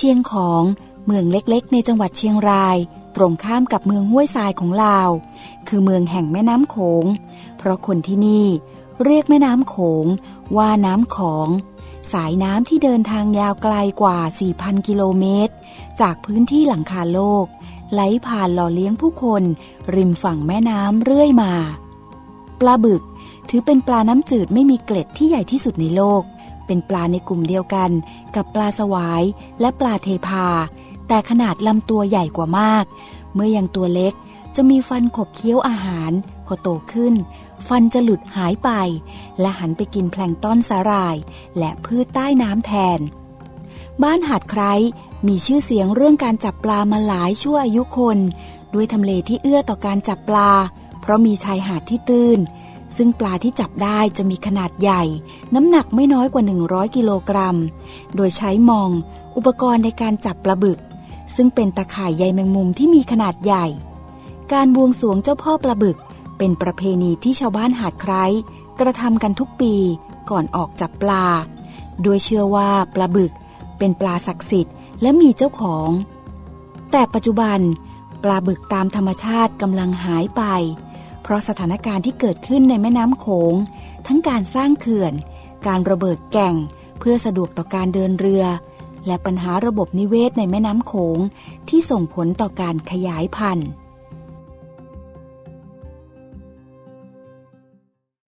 ชียงของเมืองเล็กๆ ในจังหวัดเชียงราย ตรงข้ามกับเมืองห้วยทรายของลาว คือเมืองแห่งแม่น้ำโขง เพราะคนที่นี่เรียกแม่น้ำโขงว่าน้ำของ สายน้ำที่เดินทางยาวไกลกว่า 4,000 กิโลเมตร จากพื้นที่หลังคาโลก ไหลผ่านหล่อเลี้ยงผู้คน ริมฝั่งแม่น้ำเรื่อยมา ปลาบึกถือเป็นปลาน้ำจืดไม่มีเกล็ดที่ใหญ่ที่สุดในโลก เป็นปลาในกลุ่มเดียวกัน กับปลาสวายและปลาเทพา แต่ขนาดลำตัวใหญ่กว่ามาก เมื่อยังตัวเล็กจะมีฟันขบเคี้ยวอาหาร พอโตขึ้น ฟันจะหลุดหายไป และหันไปกินแพลงต้อนสาหร่าย และพืชใต้น้ำแทน บ้านหาดไคร้มีชื่อเสียงเรื่องการจับปลามาหลายชั่วอายุคน ด้วยทำเลที่เอื้อต่อการจับปลา เพราะมีชายหาดที่ตื้น ซึ่งปลาที่จับได้จะมีขนาดใหญ่ น้ำหนักไม่น้อยกว่า 100 กิโลกรัม โดยใช้มอง อุปกรณ์ในการจับปลาบึก ซึ่งเป็นตะข่ายใยแมงมุมที่มีขนาดใหญ่ การบวงสรวงเจ้าพ่อปลาบึก เป็นประเพณีที่ชาวบ้านหาดไคร้กระทำกันทุกปีก่อนออกจับปลา โดยเชื่อว่าปลาบึกเป็นปลาศักดิ์สิทธิ์และมีเจ้าของ แต่ปัจจุบัน ปลาบึกตามธรรมชาติกำลังหายไป ราะสถานการณ์ที่เกิดขึ้นในแม่น้ำโขง ทั้งการสร้างเขื่อน การระเบิดแก่ง เพื่อสะดวกต่อการเดินเรือ และปัญหาระบบนิเวศในแม่น้ำโขงที่ส่งผลต่อการขยายพันธุ์